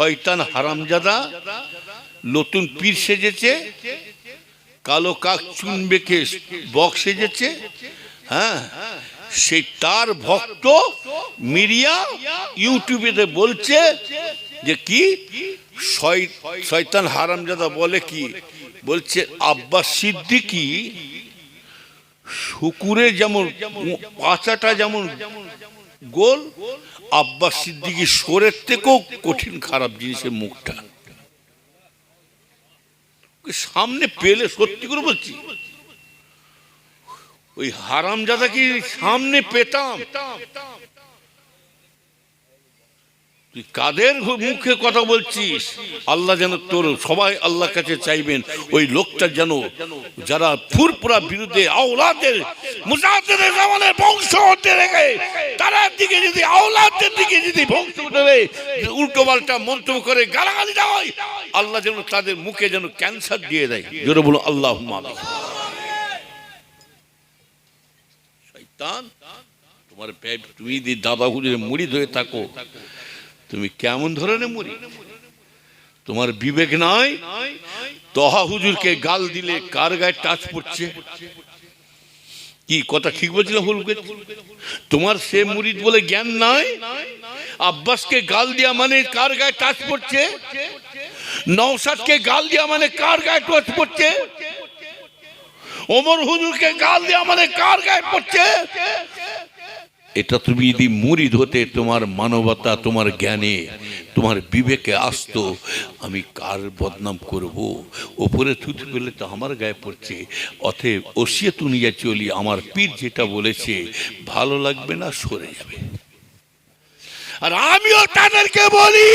শয়তান হারামজাদা, নতুন পীর সেজেছে, কালো কাক চুন বেঁকে বক সেজেছে হ্যাঁ? সেই তার ভক্ত মিরিয়া ইউটিউবেতে বলছে যে কি? শয়- শয়তান হারামজাদা বলে কি? বলছে, আব্বাস সিদ্দিকি, শুকুরে যেমন পাচাটা যেমন গোল আব্বাস সিদ্দিকি সোরের থেকেও কঠিন খারাপ জিনিসের মুখটা। সামনে পেলে সত্যি করে বলছি। ওই হারামজাদাকে সামনে পেতাম? তুই কাদের মুখে কথা বলছিস? আল্লাহ যেন তোর সবাই আল্লাহর কাছে চাইবেন, ওই লোকটা যেন যারা ফুরপুরা বিরুদ্ধে আওলাদের, মুজাহিদের জামানের বংশ হতে রেখে তারা দিকে যদি, আওলাদের দিকে যদি বংশ ধরে উল্টো পাল্টা মন্তব্য করে গালাগালি দেওয়া আল্লাহ যেন তাদের মুখে যেন ক্যান্সার দিয়ে দেয়। জোরে বলো আল্লাহ শয়তান, তোমার তুমি যদি দাদা হুজুরে মুড়ি ধরে থাকো তুমি কেমন ধরনের মরি তোমার বিবেক নাই? তহা হুজুরকে গাল দিলে কার গায়ে টাচ পড়ছে? কি কথা ঠিক বলছিল ভুল তোমার সে মুরিদ বলে জ্ঞান নাই? আব্বাসকে গাল দেওয়া মানে কার গায়ে টাচ পড়ছে? নওসাদকে গাল দেওয়া মানে কার গায়ে টাচ পড়ছে? ওমর হুজুরকে গাল দেওয়া মানে কার গায়ে পড়ছে? এটা তুমি যদি মুরিদ হতে তোমার মানবতা, তোমার জ্ঞানে, তোমার বিবেকে আসতো, আমি কার বদনাম করব? ওপরে থুতু পেলে তো আমার গায়ে পড়ছে, অতএব ওসিয়ে তুনিয়া চলি। আমার পীর যেটা বলেছে, ভালো লাগবে না, সরে যাবে। আর আমিও তাদেরকে বলি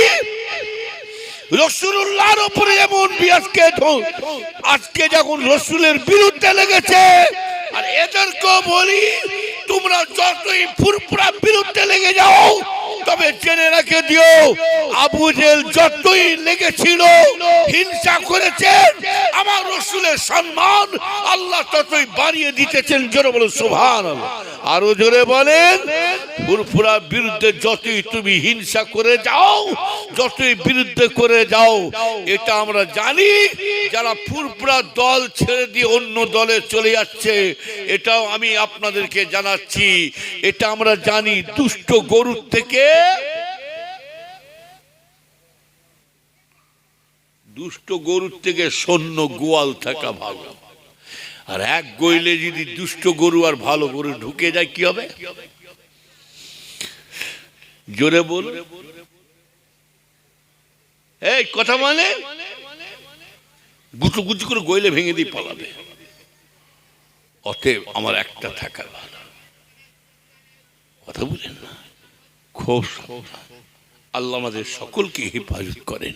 রসুল্লাহর উপরে এমন বিয়াসকে আজকে যখন রসুলের বিরুদ্ধে লেগেছে, আর এদেরকেও বলি তোমরা যতই ফুরফুরা বিরুদ্ধে লেগে যাও, তবে জেনে রেখে দিও, আবু জেল যতই লেগেছিল, হিংসা করেছেন, আমার রসুলের সম্মান আল্লাহ ততই বাড়িয়ে দিতেছেন। জোরে বলো সুভান আরও জোরে বলেন ফুরফুরা বিরুদ্ধে যতই তুমি হিংসা করে যাও, যতই বিরুদ্ধে করে যাও, এটা আমরা জানি, যারা ফুরফুরা দল ছেড়ে দিয়ে অন্য দলে চলে যাচ্ছে, এটাও আমি আপনাদেরকে জানাচ্ছি, এটা আমরা জানি দুষ্ট গরুর থেকে। দুষ্ট গরুর থেকে সৈন্য গোয়াল থাকা ভালো। আর এক গইলে যদি দুষ্ট গরু আর ভালো গরু ঢুকে যায়, কি হবে? জোরে বল। এই, কথা মানে? গুচু গুচু করে গইলে ভেঙে দিয়ে পালাবে। অতএব আমার একটা থাকা ভালো। কথা বুঝেন না? খুব আল্লাহ আমাদের সকলকে হেফাজত করেন।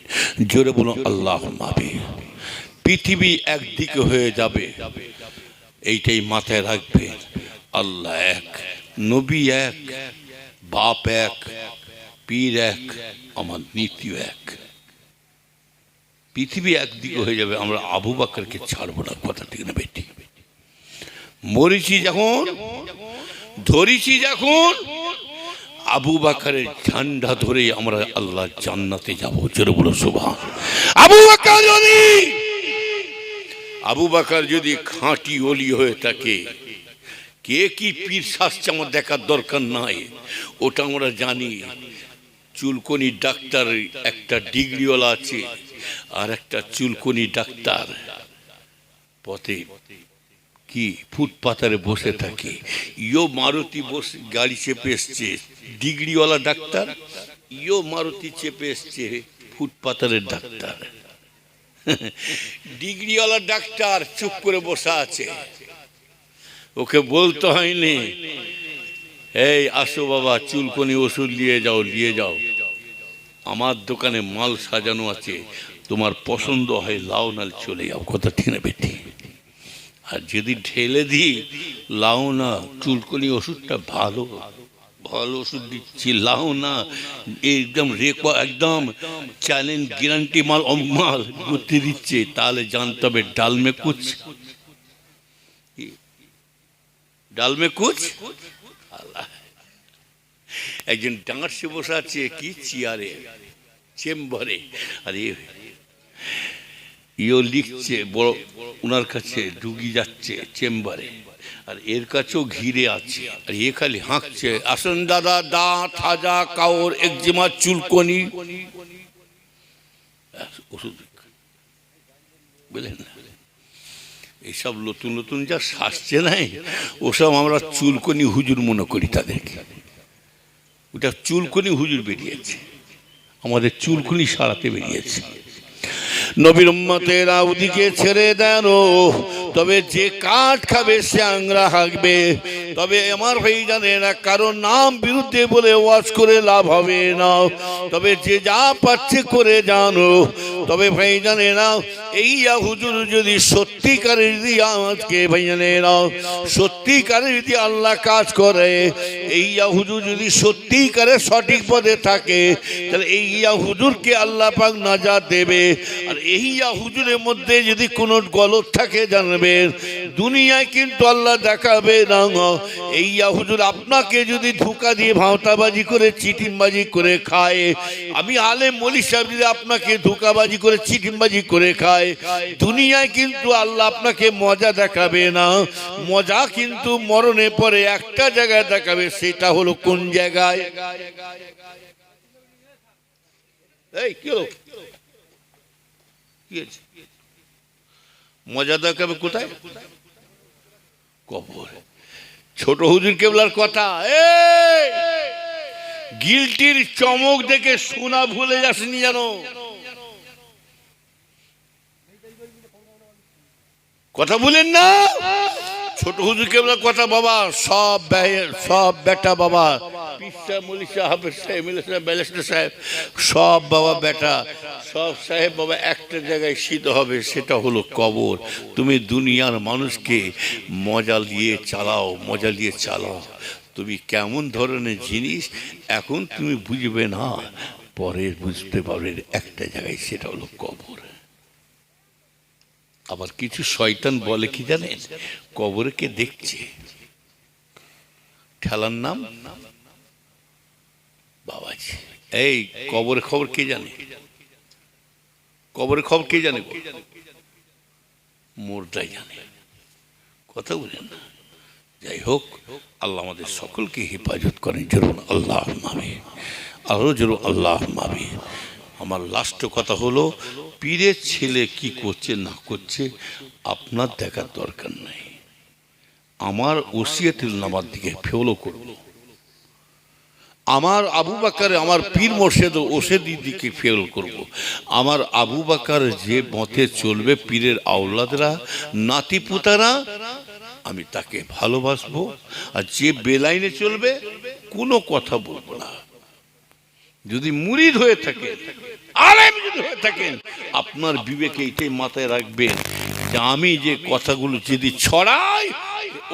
জোরে বলুন আল্লাহ মাবে পৃথিবী একদিকে হয়ে যাবে। এইটাই মাথায় রাখবে আল্লাহ এক, নবী এক বাপ এক পীর এক আমার নীতিও এক পৃথিবী একদিকে হয়ে যাবে, আমরা আবু বাকরকে ছাড়বো না, কথা ঠিক না বেটি মরিছি যখন, ধরিছি যখন, আবু বাকারের ঝান্ডা ধরে আমরা আল্লাহ জান্নাতে যাব, জোরে বলো, সুবহান। আবু বাকার যদি, আবু বাকার যদি খাঁটি অলি হয়ে থাকে কে কি পীর শাস্ত্র আমার দেখার দরকার নাই? ওটা আমরা জানি। চুলকনি ডাক্তার একটা ডিগ্রিওয়ালা আছে আর একটা চুলকনি ডাক্তার। পথে কি ফুটপাতারে বসে থাকে। ইয়ো মারুতি বসে গাড়ি চেপে এসছে। ডিগ্রিওয়ালা ডাক্তার? ইয়ো মারুতি চেপে এসছে। ফুটপাতারের ডাক্তার। ডিগ্রিওয়ালা ডাক্তার চুপ করে বসে আছে। ওকে বলতে হয়নি। এই, আসো বাবা, চুলকনি ওষুধ নিয়ে যাও নিয়ে যাও। আমার দোকানে মাল সাজানো আছে। তোমার পছন্দ হয় লাও নাল চলে যাও, কথা ঠিক না বেটি আর যদি ঢেলে দিই লাও না, চুলকনি ওষুধটা ভালো ভালো ওষুধ দিচ্ছি লাও না, একদম রেকো একদম চ্যালেঞ্জ, গ্যারান্টি মাল অমুক মাল করতে দিচ্ছে। তাহলে জানতে হবে ডালমে কুচ? ডালমে কুচ আল্লাহ। একজন ডাঁটসে বসে আছে কি চেয়ারে? চেম্বারে। আরে, ইও লিখছে, বড় ওনার কাছে ডুগি যাচ্ছে চেম্বারে। আর এর কাছেও ঘিরে আছে। আর এ খালি হাঁকছে, আসুন দাদা, দাঁত, হাজা, কাওর, একজিমা, চুলকনি। ওষুধ। বুঝলেন না? এইসব নতুন নতুন যা শাসছে নাই, ওসব আমরা চুলকনি হুজুর মনে করি তাদেরকে। ওটা চুলকনি হুজুর বেরিয়েছে। আমাদের চুলকুনি সারাতে বেরিয়েছে। নবীর উম্মতেরা ওদিকে ছেড়ে দেন তবে যে কাঠ খাবে সে আংরা হাঁকবে। তবে আমার ভাই জানে না, কারও নাম বিরুদ্ধে বলে ওয়াজ করে লাভ হবে না। তবে যে যা পাচ্ছে করে জানো তবে ভাই জানে না এই হুজুর যদি সত্যিকারের যদি আমাকে জানে সত্যিকারের যদি আল্লাহ কাজ করে এই হুজুর যদি সত্যিকারে সঠিক পদে থাকে, তাহলে এই হুজুরকে আল্লাহ পাক নাজাত দেবে। আর এই হুজুরের মধ্যে যদি কোনো গলত থাকে জানবেন দুনিয়ায় কিন্তু আল্লাহ দেখাবে না এই হুজুর আপনাকে যদি ধোকা দিয়ে ভাঁওতাবাজি করে চিটিমবাজি করে খায়, আমি আলে মলি সাহেব যদি আপনাকে ধোকাবাজি করে চিটিমবাজি করে খায়, দুনিয়ায় কিন্তু আল্লাহ আপনাকে মজা দেখাবে না। মজা কিন্তু মরণে পরে একটা জায়গায় দেখাবে, সেটা হলো কোন জায়গায়? এই, কি কি হয়েছে? মজা দেখাবে কোথায়? কবর। ছোট হুজুর কেবলার কথা গিলটির চমক দেখে সোনা ভুলে যাসনি জানো কথা বলেন না। ছোট হুজুর কেবলার কথা, বাবা, সব সব বেটা বাবা সব বাবা বেটা, সব সাহেব বাবা একটা জায়গায় শীত হবে, সেটা হলো কবর। তুমি দুনিয়ার মানুষকে মজা দিয়ে চালাও, মজা দিয়ে চালাও। তুমি কেমন ধরনের জিনিস, এখন তুমি বুঝবে না পরে বুঝতে পারবে একটা জায়গায়, সেটা হলো কবর। আবার কিছু শয়তান বলে কি জানেন? কবরে কে দেখছে। ঠেলার নাম? বাবাজি। এই কবরের খবর কে জানে? কবরের খবর কে জানে মোরটাই জানে। কথা বলেন না। যাই হোক, আল্লাহ আমাদের সকলকে হেফাজত করেন। জরুন আল্লাহ মামি আরও জরুন আল্লাহ মামি আমার লাস্ট কথা হলো, পীরের ছেলে কি করছে, না করছে, আপনার দেখার দরকার নাই। আমার ওসিয়াতুল নামার দিকে ফেলো করব আমার আবু বাকারে, আমার পীর মোর্শেদ ওসেদির দিকে ফেল করব। আমার আবু বাকার যে মতে চলবে, পীরের আওলাদরা নাতিপুতারা আমি তাকে ভালোবাসবো আর যে বেলাইনে চলবে, কোনো কথা বলব না যদি মুরিদ হয়ে থাকে, আলেম যদি হয়ে থাকেন আপনার বিবেকে এটাই মাথায় রাখবেন যে আমি যে কথাগুলো যদি ছড়াই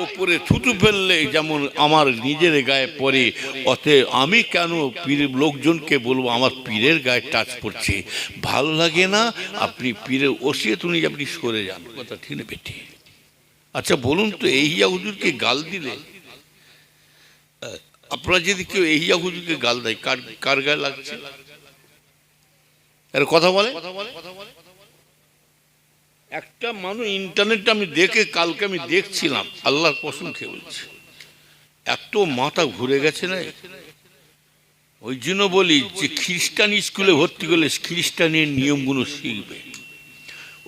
ওপরে থুতু ফেললে যেমন আমার নিজের গায়ে পড়ে, অতএব আমি কেন পীরের লোকজনকে বলব, আমার পীরের গায়ে টাচ পড়ছে। ভালো লাগে না, আপনি পীরের ওসিয়ে তুমি আপনি সরে যান। কথা ঠিক না বেটি আচ্ছা বলুন তো এই হুজুরকে গাল দিলে, আপনারা যদি কেউ এই হুজুরকে গাল দেয়, কার কার গায়ে লাগছে? এর কথা বলে? একটা মানুষ ইন্টারনেটে আমি দেখে, কালকে আমি দেখছিলাম, আল্লাহর কসম খেয়ে বলছি। এত মাথা ঘুরে গেছে না? ওই জন্য বলি যে খ্রিস্টান স্কুলে ভর্তি করলে খ্রিস্টানের নিয়মগুলো শিখবে।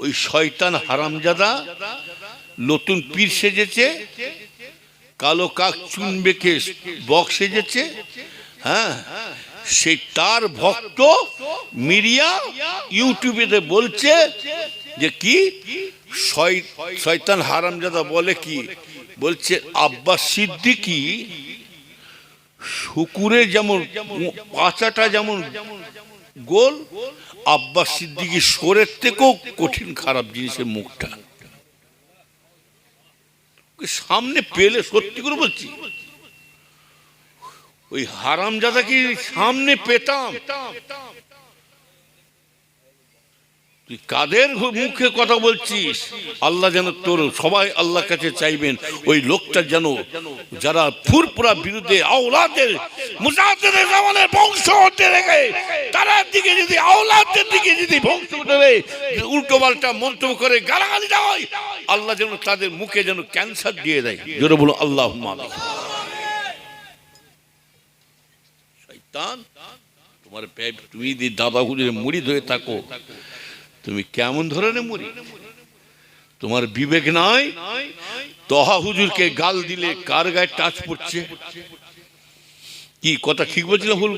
ওই শয়তান হারামজাদা নতুন পীর সেজেছে, কালো কাক চুন বেঁকে বক সেজেছে হ্যাঁ? সেই তার ভক্ত মিডিয়া ইউটিউবেতে বলছে যে কি? শয়- শয়তান হারামজাদা বলে কি? বলছে আব্বাস সিদ্দিকি, শুকুরে যেমন পাচাটা যেমন গোল আব্বাস সিদ্দিকি সোরের থেকেও কঠিন খারাপ জিনিসের মুখটা। সামনে পেলে সত্যি করে বলছি। ওই হারামজাদাকে সামনে পেতাম? তুই কাদের মুখে কথা বলছিস? আল্লাহ যেন তোর সবাই আল্লাহর কাছে চাইবেন, ওই লোকটা যেন যারা ফুরপুরা বিরুদ্ধে আওলাদের মুজাহিদের জামানের বংশ হতে রেখে তারা দিকে যদি, আওলাদের দিকে যদি বংশ ধরে উল্টো পাল্টা মন্তব্য করে গালাগালি দেওয়া আল্লাহ যেন তাদের মুখে যেন ক্যান্সার দিয়ে দেয়। জোরে বলো আল্লাহ শয়তান, তোমার পে- তুমি যদি দাদা হুজুরের মুড়ি ধরে থাকো তুমি কেমন ধরনের মরি তোমার বিবেক নাই? তহা হুজুরকে গাল দিলে কার গায়ে টাচ পড়ছে? কি কথা ঠিক বলছিলাম ভুল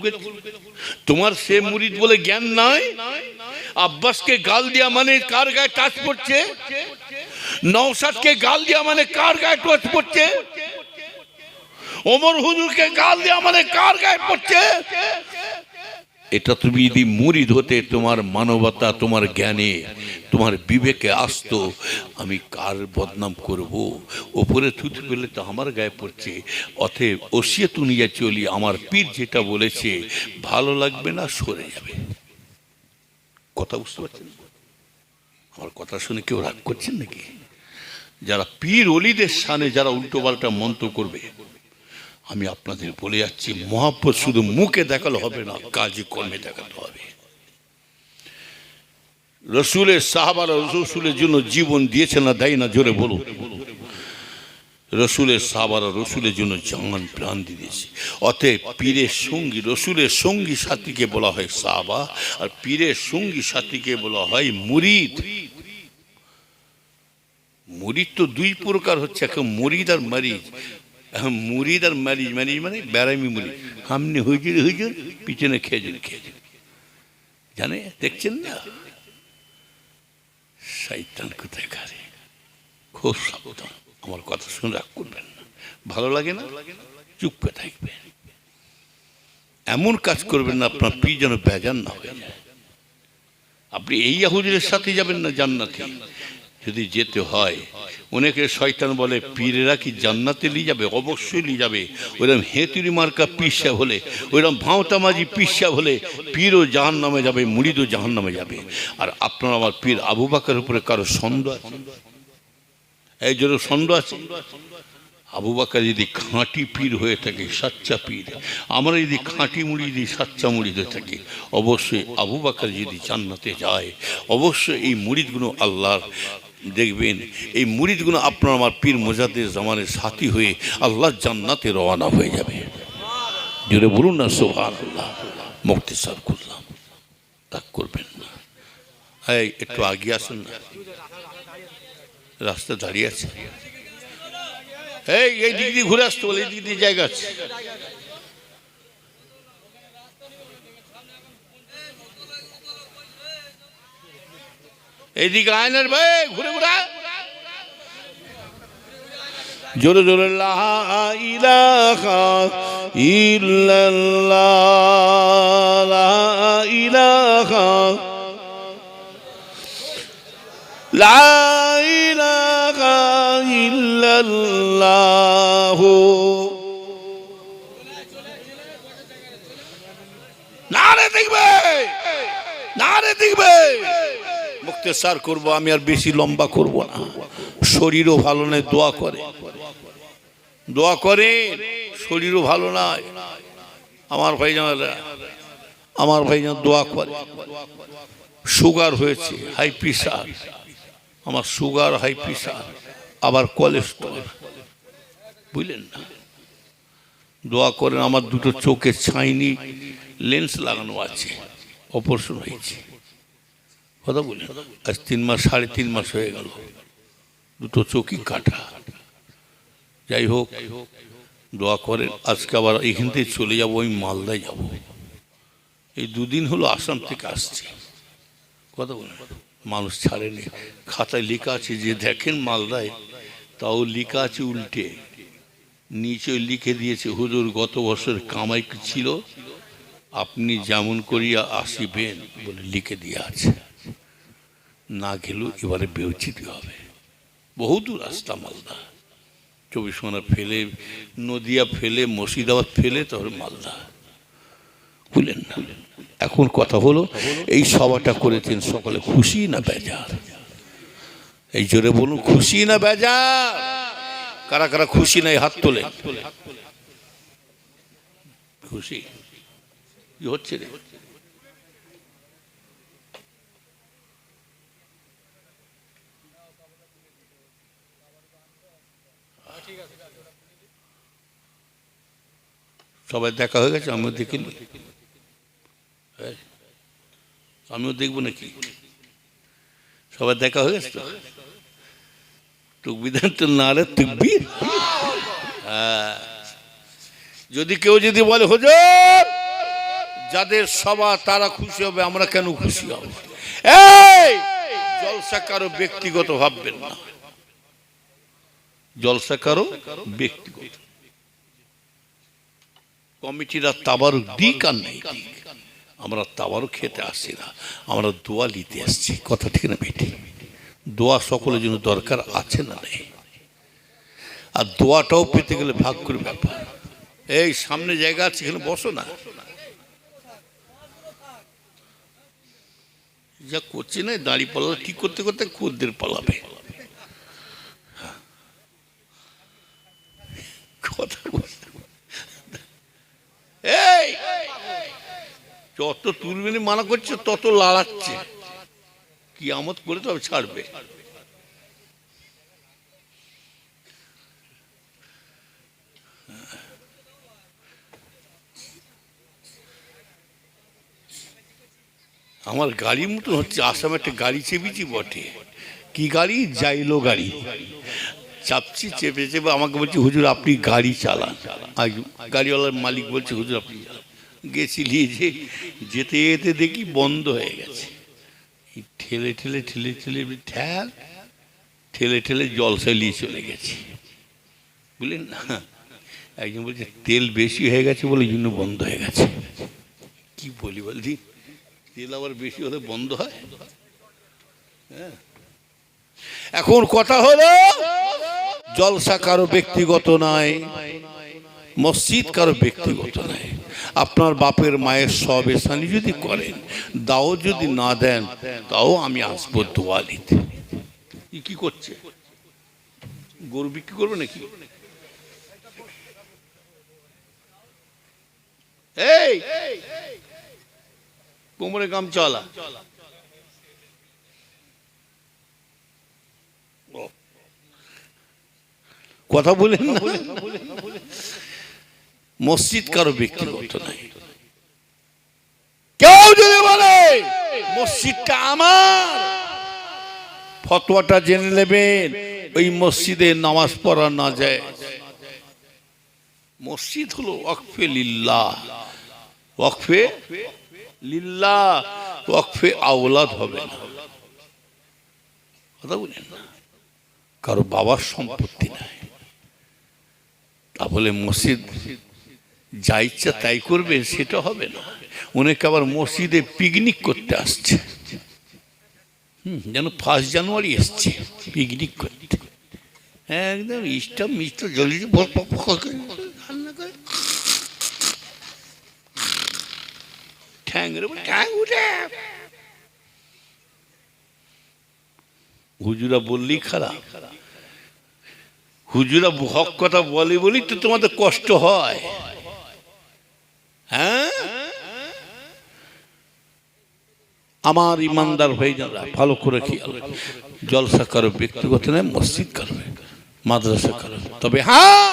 তোমার সে মুরিদ বলে জ্ঞান নাই? আব্বাসকে গাল দেওয়া মানে কার গায়ে টাচ পড়ছে? নওশাদকে গাল দেওয়া মানে কার গায়ে টাচ পড়ছে? ওমর হুজুরকে গাল দেওয়া মানে কার গায়ে পড়ছে? এটা তুমি যদি মুরিদ হতে তোমার মানবতা, তোমার জ্ঞানে, তোমার বিবেকে আসতো, আমি কার বদনাম করব? ওপরে থুতু পেলে তো আমার গায়ে পড়ছে, অতএব ওসিয়ে তুনিয়া চলি। আমার পীর যেটা বলেছে, ভালো লাগবে না, সরে যাবে। কথা বুঝতে পারছেন? আমার কথা শুনে কেউ রাগ করছেন নাকি? যারা পীর অলিদের সানে যারা উল্টো পাল্টা মন্ত্র করবে আমি আপনাদের বলে যাচ্ছি মহাব্বত শুধু মুখে দেখালে হবে না কাজে কর্মে দেখাতে হবে। রসুলের সাহাবারা রসুলের জন্য জীবন দিয়েছে না, দেয় না, জোরে বলুন। রসুলের সাহাবারা রসুলের জন্য জামান প্রাণ দিয়েছে। অতএব পীরের সঙ্গী, রসুলের সঙ্গী সাথীকে বলা হয় সাহাবা, আর পীরের সঙ্গী সাথীকে বলা হয় মুরিদ। মুরিদ তো দুই প্রকার হচ্ছে এখন মুরিদ আর এখন মুরিদ আর মারিজ মারিজ মানে বেড়ামি মুরিদ সামনে হুজুর হুজুর, পিছনে খেজুর খেজুর। জানে? দেখছেন না? শৈতান কোথায় কারে খুব সাবধান। আমার কথা শুনে রাগ করবেন না। ভালো লাগে না? চুপ করে থাকবেন। এমন কাজ করবেন না, আপনার পি যেন বেজান না হয়ে যায়। আপনি এই হুজুরের সাথে যাবেন না জান্নাতে। যদি যেতে হয়। অনেকে শয়তান বলে, পীরেরা কি জান্নাতে নিয়ে যাবে? অবশ্যই নিয়ে যাবে। ওইরকম হেতুরি মার্কা পিসা হলে, ওইরকম ভাঁওতামাজি পিসা হলে, পীরও জাহান নামে যাবে, মুড়িদও জাহান নামে যাবে। আর আপনার আমার পীর আবু বাকের উপরে কারও সন্দেহ আছে? এই জন্য সন্দেহ আছে? আবু বাকার যদি খাঁটি পীর হয়ে থাকে, সাচ্চা পীর, আমরা যদি খাঁটি মুড়ি, যদি সাচ্চা মুড়ি হয়ে থাকি, অবশ্যই আবু বাকার যদি জান্নাতে যায়, অবশ্যই এই মুড়িদগুলো আল্লাহর দেখবেন, এই মুড়িদগুলো আপনার আমার পীর মোজাদের জামানের সাথী হয়ে আল্লাহ জান্নাতে রওনা হয়ে যাবে। জুড়ে বলুন না সোহান আল্লাহ মুক্তি সার করলাম তা করবেন না। এই, একটু আগে আসুন না। রাস্তা দাঁড়িয়ে আছে। এই এই দিক দিয়ে ঘুরে আসতে বলে, এই দিক দিয়ে জায়গা আছে। এইদিকে আয়নার ভাই, ঘুরে ঘুরে জোরে জোরে ইলাহা ইল্লাল্লাহ ইলাহা। লা ইলাহা ইল্লাল্লাহ। নারে দেখবে নারে দেখবে। মুক্তেসার করব, আমি আর বেশি লম্বা করব না। শরীরও ভালো নয়, দোয়া করে। দোয়া করে, শরীরও ভালো নয়। আমার ভাই আমার ভাই দোয়া করে। সুগার হয়েছে, হাই প্রেশার। আমার সুগার, হাই প্রেশার, আবার কোলেস্ট্রল। বুঝলেন না? দোয়া করেন, আমার দুটো চোখে ছাইনি, লেন্স লাগানো আছে, অপারেশন হয়েছে। কথা বলি? আজ তিন মাস, সাড়ে তিন মাস হয়ে গেল। দুটো চোখই কাটা। যাই হোক, দোয়া করেন, আজকে আবার এখান থেকে চলে যাব আমি মালদায় যাব। এই দুদিন হলো আসাম থেকে আসছি। কথা বলেন মানুষ ছাড়েনি। খাতায় লেখা আছে যে দেখেন মালদায়, তাও লেখা আছে উল্টে। নিচে লিখে দিয়েছে, হুজুর, গত বছর কামাই ছিল, আপনি যেমন করিয়া আসিবেন বলে লিখে দিয়ে আছে। না গেলেও এবারে বেউচিতে হবে। বহু দূর রাস্তা মালদা। চব্বিশ ঘণ্টা ফেলে, নদিয়া ফেলে, মুর্শিদাবাদ ফেলে, তারপরে মালদা। বুঝলেন না? এখন কথা হলো, এই সভাটা করেছেন সকলে খুশি না বেজার? এই জোরে বলুন, খুশি না বেজার? কারা কারা খুশি নাই হাত তোলে? খুশি? কি হচ্ছে রে? সবাই দেখা হয়ে গেছে, আমিও দেখিনি। আমিও দেখব নাকি? সবাই দেখা হয়ে গেছে তো? টুকবি তো না রে টুকবি হ্যাঁ। যদি কেউ যদি বলে, হুজুর, যাদের সভা তারা খুশি হবে, আমরা কেন খুশি হব? এই, জলসা কারও ব্যক্তিগত ভাববেন না। জলসা কারও ব্যক্তিগত। কমিটিরা তাবারুক দিক আর নেই। দিক আমরা তাবারুক খেতে আসছি না, আমরা দোয়া নিতে আসছি। কথা ঠিক না বেটি দোয়া সকলের জন্য দরকার আছে না নেই? আর দোয়াটাও পেতে গেলে ভাগ করে ব্যাপার। এই সামনে জায়গা আছে, এখানে বসো না। যা করছে না দাঁড়িয়ে পাল্লা ঠিক করতে করতে কুদ্দের পালাবে। কথা বলতে এই যত তুলবে মানা করছে, তত লাড়াচ্ছে কি আমত করে তবে ছাড়বে। আমার গাড়ির মতন হচ্ছে, আসামে একটা গাড়ি চেপেছি বটে। কি গাড়ি? যাইলো গাড়ি। চাপছি, চেপে চেপে আমাকে বলছে, হুজুর, আপনি গাড়ি চালান। গাড়িওয়ালার মালিক বলছে, হুজুর, আপনি চালান। গেছি যে যেতে যেতে দেখি বন্ধ হয়ে গেছে। ঠেলে ঠেলে ঠেলে ঠেলে ঠেল, ঠেলে ঠেলে জল চালিয়ে চলে গেছি। বুঝলেন না? একজন বলছে, তেল বেশি হয়ে গেছে বলে জন্য বন্ধ হয়ে গেছে। কি বলি বলছি তেল আবার বেশি হলে বন্ধ হয়? হ্যাঁ। এখন কথা হলো, জলসা কারও ব্যক্তিগত নয়। মসজিদ কারও ব্যক্তিগত নয়। আপনার বাপের মায়ের সব এসানি যদি করেন দাও যদি না দেন তাও আমি আসব দোয়া নিতে কি করছে? গরু বিক্রি করবে নাকি? এই! কোমরে গাম চলা কথা বলেন না। মসজিদ কারও ব্যক্তিগত নাই। কেউ যদি বলে মসজিদটা আমার ফতোয়াটা জেনে নেবেন ওই মসজিদে নামাজ পড়া না যায়। মসজিদ হলো ওয়াকফে লিল্লাহ। ওয়াকফে লিল্লাহ ওয়াকফে আওলাদ হবে না। কথা বলেন না। কারও বাবার সম্পত্তি নাই। তা বলে মসজিদ যা ইচ্ছা তাই করবে, সেটা হবে না। অনেকে আবার মসজিদে পিকনিক করতে আসছে। যেন ফার্স্ট জানুয়ারি এসছে পিকনিক করতে। একদম ইস্টা মিস্টা জলদি হুজুরা বললেই খারাপ। হুজুরা হক কথা বলে বলি তো তোমাদের কষ্ট হয়। হ্যাঁ? আমার ইমানদার হয়ে যারা ভালো করে খেয়াল জলসা করো ব্যক্তিগত নয় মসজিদ করবে মাদ্রাসা করবে তবে হ্যাঁ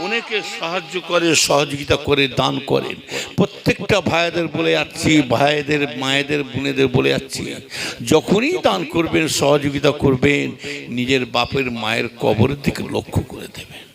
অনেকে সাহায্য করে সহযোগিতা করে দান করেন প্রত্যেকটা ভাইদের বলে যাচ্ছি ভাইদের মায়েদের বোনেদের বলে যাচ্ছি যখনই দান করবেন সহযোগিতা করবেন নিজের বাপের মায়ের কবরের দিকে লক্ষ্য করে দেবেন।